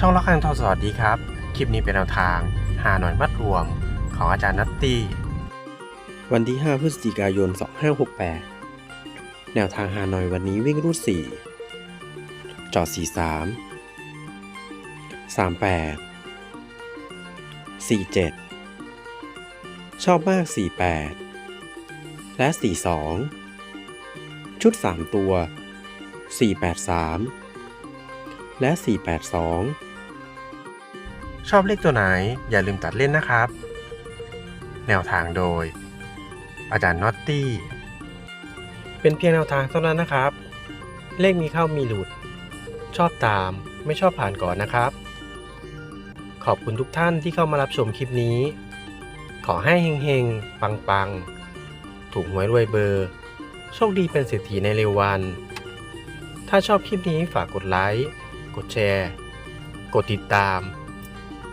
ช่องละครังทอสวัสดีครับ คลิปนี้เป็นแนวทางหาหน่อยมัดรวมของอาจารย์นัตตี้ วันที่ 5 พฤศจิกายน 2568 แนวทางหาหน่อยวันนี้วิ่งรูด 4 จอด 43 38 47 ชอบมาก 48 และ 42 ชุด 3 ตัว 483 และ 482 ชอบเลขตัวไหนอย่าลืมตัดเล่นนะครับ แนวทางโดย อาจารย์น็อตตี้ เป็นเพียงแนวทางเท่านั้นนะครับ เลขมีเข้ามีหลุด ชอบตามไม่ชอบผ่านก่อนนะครับ ขอบคุณทุกท่านที่เข้ามารับชมคลิปนี้ ขอให้เฮงๆ ปังๆ ถูกหวยรวยเบอร์ โชคดีเป็นเศรษฐีในเร็ววัน ถ้าชอบคลิปนี้ฝากกดไลค์ กดแชร์ กดติดตาม